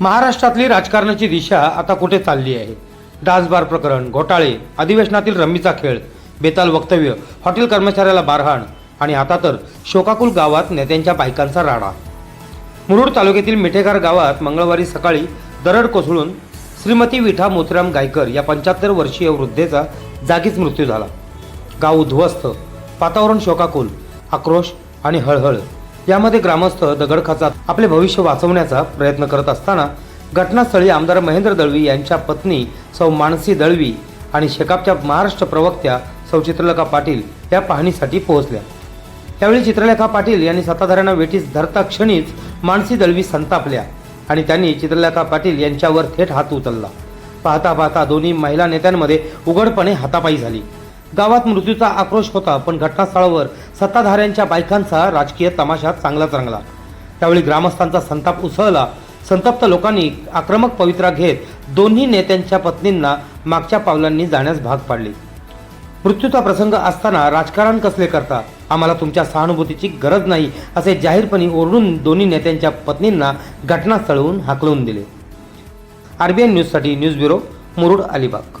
महाराष्ट्रातली राजकारणाची दिशा आता कुठे चालली आहे? डान्सबार प्रकरण घोटाळे अधिवेशनातील रम्मीचा खेळ बेताल वक्तव्य हॉटेल कर्मचाऱ्याला बारहाण आणि आता तर शोकाकुल गावात नेत्यांच्या बायकांचा राडा. मुरुड तालुक्यातील मिठेगार गावात मंगळवारी सकाळी दरड कोसळून श्रीमती विठा मोतीराम गायकर या पंच्याहत्तर वर्षीय वृद्धेचा जागीच मृत्यू झाला. गाव उद्ध्वस्त वातावरण शोकाकुल आक्रोश आणि हळहळ. यामध्ये ग्रामस्थ दगडखाचात आपले भविष्य वाचवण्याचा प्रयत्न करत असताना घटनास्थळी आमदार महेंद्र दळवी यांच्या पत्नी सौ मानसी दळवी आणि शेकापच्या महाराष्ट्र प्रवक्त्या सौ चित्रलेखा पाटील या पाहणीसाठी पोहोचल्या. त्यावेळी चित्रलेखा पाटील यांनी सत्ताधाऱ्यांना वेठीस धरता क्षणीच मानसी दळवी संतापल्या आणि त्यांनी चित्रलेखा पाटील यांच्यावर थेट हात उचलला. पाहता पाहता दोन्ही महिला नेत्यांमध्ये उघडपणे हातापाई झाली. गावात मृत्यूचा आक्रोश होता पण घटनास्थळावर सत्ताधाऱ्यांच्या बायकांचा राजकीय तमाशा चांगलाच रंगला. त्यावेळी ग्रामस्थांचा संताप उसळला. संतप्त लोकांनी आक्रमक पवित्रा घेत दोन्ही नेत्यांच्या पत्नींना मागच्या पावलांनी जाण्यास भाग पाडले. मृत्यूचा प्रसंग असताना राजकारण कसले करता? आम्हाला तुमच्या सहानुभूतीची गरज नाही असे जाहीरपणे ओरडून दोन्ही नेत्यांच्या पत्नींना घटनास्थळहून हाकलून दिले. आरबीआय न्यूजसाठी न्यूज ब्युरो मुरुड अलिबाग.